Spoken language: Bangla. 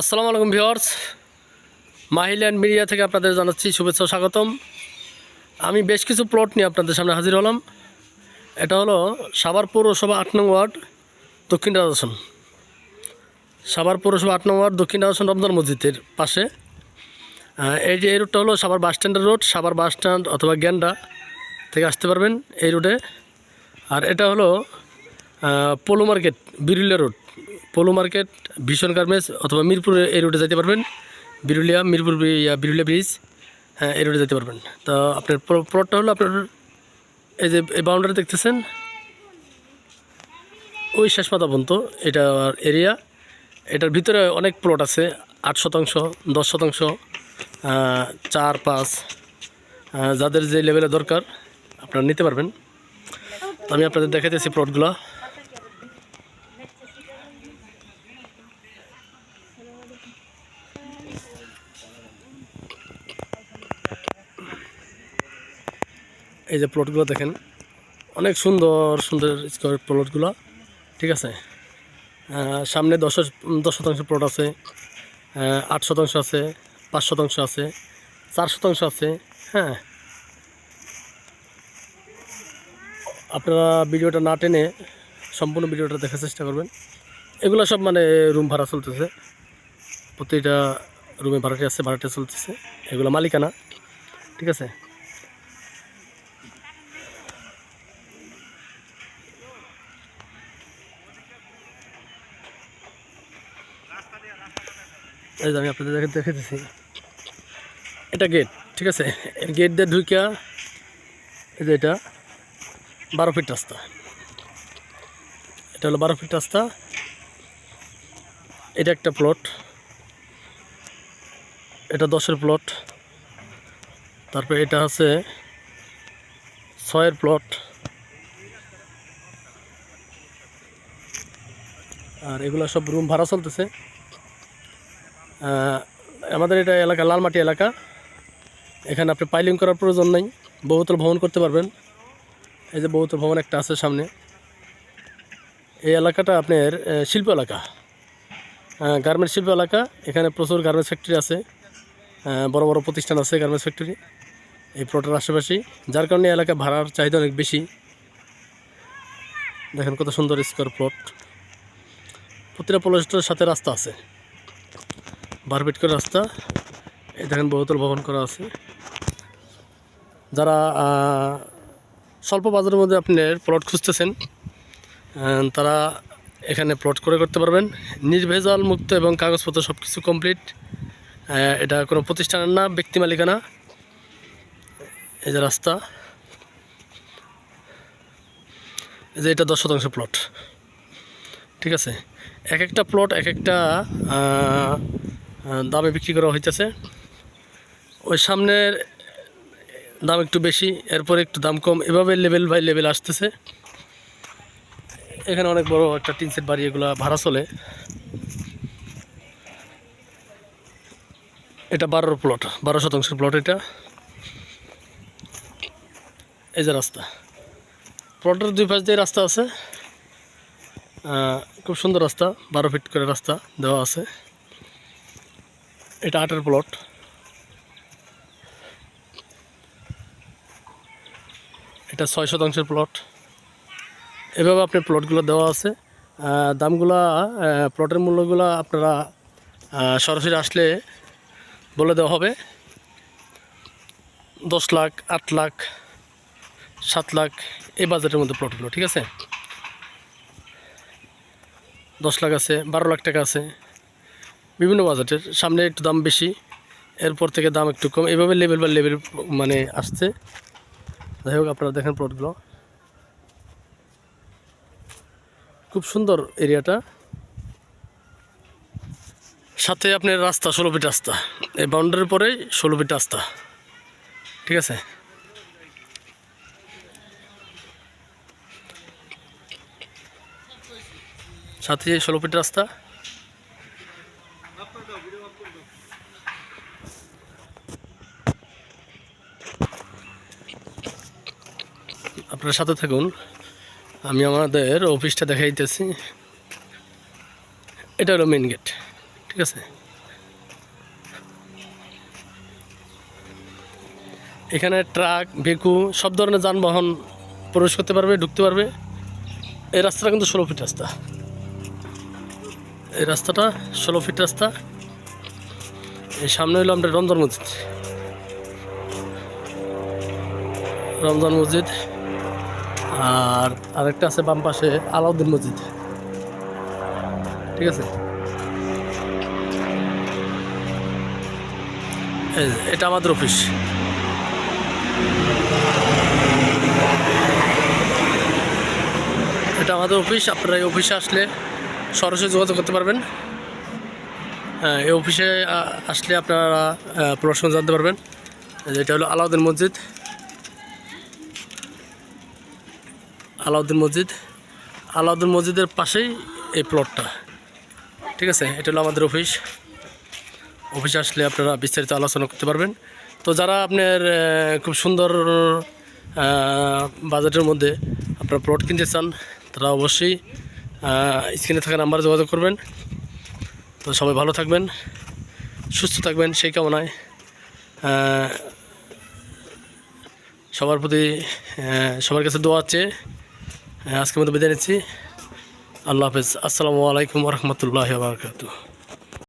আসসালামু আলাইকুম ভিওর্স মাহিল্যান্ড মিডিয়া থেকে আপনাদের জানাচ্ছি শুভেচ্ছা স্বাগতম। আমি বেশ কিছু প্লট নিয়ে আপনাদের সামনে হাজির হলাম। এটা হলো সাভার পৌরসভা আট নং ওয়ার্ড, দক্ষিণ রাজাসন সাভার পৌরসভা আট নং ওয়ার্ড, দক্ষিণ রাজাসন রমজান মসজিদের পাশে। এই যে এই রুটটা হলো সাভার বাস স্ট্যান্ডের রোড, সাভার বাস স্ট্যান্ড অথবা গ্যান্ডা থেকে আসতে পারবেন এই রুটে। আর এটা হলো Polo Market, Biruliya Road. Polo Market ভীষণ গার্মেন্টস অথবা মিরপুর এই রোডে যেতে পারবেন। বিরুলিয়া, মিরপুর বিরুলিয়া ব্রিজ হ্যাঁ এই রোডে যেতে পারবেন। তো আপনার প্ল- প্লটটা হলো আপনার এই যে, এই বাউন্ডারি দেখতেছেন? ওই শেষ মাথা পর্যন্ত, এটা এরিয়া এটার ভিতরে অনেক প্লট আছে, আট শতাংশ, দশ শতাংশ চার, পাঁচ যাদের যে লেভেলে দরকার, আপনারা নিতে পারবেন। আমি আপনাদের দেখাইতেছি প্লটগুলো এই যে প্লটগুলো দেখেন, অনেক সুন্দর সুন্দর স্কোয়ার প্লটগুলো ঠিক আছে? সামনে দশ দশ শতাংশ প্লট আছে আট শতাংশ আছে, পাঁচ শতাংশ আছে, চার শতাংশ আছে হ্যাঁ? আপনারা ভিডিওটা না টেনে সম্পূর্ণ ভিডিওটা দেখার চেষ্টা করবেন। এগুলো সব মানে রুম ভাড়া চলতেছে। প্রতিটা রুমে ভাড়াটি আছে ভাড়াটি চলতেছে। এগুলো মালিকানা, ঠিক আছে? এই আমি আপনাদের দেখে দেখে দিচ্ছি এটা গেট ঠিক আছে? গেট দিয়ে ঢুকিয়া এই যে এটা, বারো ফিট রাস্তা। এটা হলো বারো ফিট রাস্তা। এটা একটা প্লট এটা দশের প্লট তারপরে এটা আছে ছয়ের প্লট আর এগুলো সব রুম ভাড়া চলতেছে। আমাদের এটা এলাকা, লালমাটি এলাকা। এখানে আপনি পাইলিং করার প্রয়োজন নেই। বহুতল ভ্রমণ করতে পারবেন। এই যে বহুতল ভবন একটা আছে সামনে। এই এলাকাটা আপনার শিল্প এলাকা। গার্মেন্ট শিল্প এলাকা। এখানে প্রচুর গার্মেন্টস ফ্যাক্টরি আছে। বড় বড় প্রতিষ্ঠান আছে গার্মেন্টস ফ্যাক্টরি এই প্লটের আশেপাশেই। যার কারণে এই এলাকায় ভাড়ার চাহিদা অনেক বেশি। দেখেন কত সুন্দর স্কোয়ার প্লট প্রতিটা প্লটের সাথে রাস্তা আছে। বারবিট করে রাস্তা। এই দেখেন বহুতল ভবন করা আছে। যারা স্বল্প বাজারের মধ্যে আপনি প্লট খুঁজতেছেন তারা এখানে প্লট করে করতে পারবেন। নির্ভেজাল, মুক্ত এবং কাগজপত্র সব কিছু কমপ্লিট এটা কোনো প্রতিষ্ঠানের না ব্যক্তি মালিকানা। এই যে রাস্তা। এই যে এটা দশ শতাংশ প্লট ঠিক আছে? এক একটা প্লট এক একটা দামে বিক্রি করা হইতেছে। ওই সামনের দাম একটু বেশি, এরপরে একটু দাম কম। এভাবে লেভেল বাই লেভেল আসতেছে। এখানে অনেক বড় একটা টিন সেট বাড়ি, এগুলো ভাড়া চলে। এটা বারোর প্লট বারো শতাংশের প্লট এটা। এই যে রাস্তা। প্লটের দুই পাশ দিয়ে রাস্তা আছে। খুব সুন্দর রাস্তা, বারো ফিট করে রাস্তা দেওয়া আছে। এটা আটের প্লট এটা ছয় শতাংশের প্লট এভাবে আপনি প্লটগুলো দেওয়া আছে। দামগুলা প্লটের মূল্যগুলো আপনারা সরাসরি আসলে বলে দেওয়া হবে। দশ লাখ, আট লাখ, সাত লাখ এই বাজেটের মধ্যে প্লটগুলো ঠিক আছে? দশ লাখ আছে, বারো লাখ টাকা আছে। বিভিন্ন বাজেটের, সামনে একটু দাম বেশি, এরপর থেকে দাম একটু কম। এভাবে লেভেল বা লেভেল মানে আসছে। যাই হোক, আপনারা দেখেন প্লটগুলো খুব সুন্দর এরিয়াটা সাথে আপনার রাস্তা, ষোলো ফিট রাস্তা। এই বাউন্ডারির পরেই ষোলো ফিট রাস্তা। ঠিক আছে? সাথে ষোলো ফিট রাস্তা। আপনার সাথে থাকুন। আমি আমাদের অফিসটা দেখাইতেছি। এটা হলো মেন গেট ঠিক আছে? এখানে ট্রাক ভেকু সব ধরনের যানবাহন প্রবেশ করতে পারবে, ঢুকতে পারবে। এই রাস্তাটা কিন্তু ষোলো ফিট রাস্তা। এই রাস্তাটা ষোলো ফিট রাস্তা। এই সামনে হলো আমরা রমজান মসজিদ। রমজান মসজিদ। আর আরেকটা আছে বাম পাশে আলাউদ্দিন মসজিদ। ঠিক আছে? এটা আমাদের অফিস। এটা আমাদের অফিস, আপনারা এই অফিসে আসলে সরাসরি যোগাযোগ করতে পারবেন। হ্যাঁ এই অফিসে আসলে আপনারা প্রশ্ন জানতে পারবেন। এই যে এটা হলো আলাউদ্দিন মসজিদ। আলাউদ্দিন মসজিদ। আলাউদ্দিন মসজিদের পাশেই এই প্লটটা ঠিক আছে, এটা হলো আমাদের অফিস। অফিসে আসলে আপনারা বিস্তারিত আলোচনা করতে পারবেন। তো যারা আপনার খুব সুন্দর বাজেটের মধ্যে আপনারা প্লট কিনতে চান, তারা অবশ্যই স্ক্রিনে থাকা নাম্বারে যোগাযোগ করবেন। তো সবাই ভালো থাকবেন, সুস্থ থাকবেন, সেই কামনায় সবার প্রতি সবার কাছে দোয়া আছে। আজকের মতো বিদায় নিচ্ছি। আল্লাহ হাফেজ। আসসালামু আলাইকুম রহমতুল্লাহ বারকাতু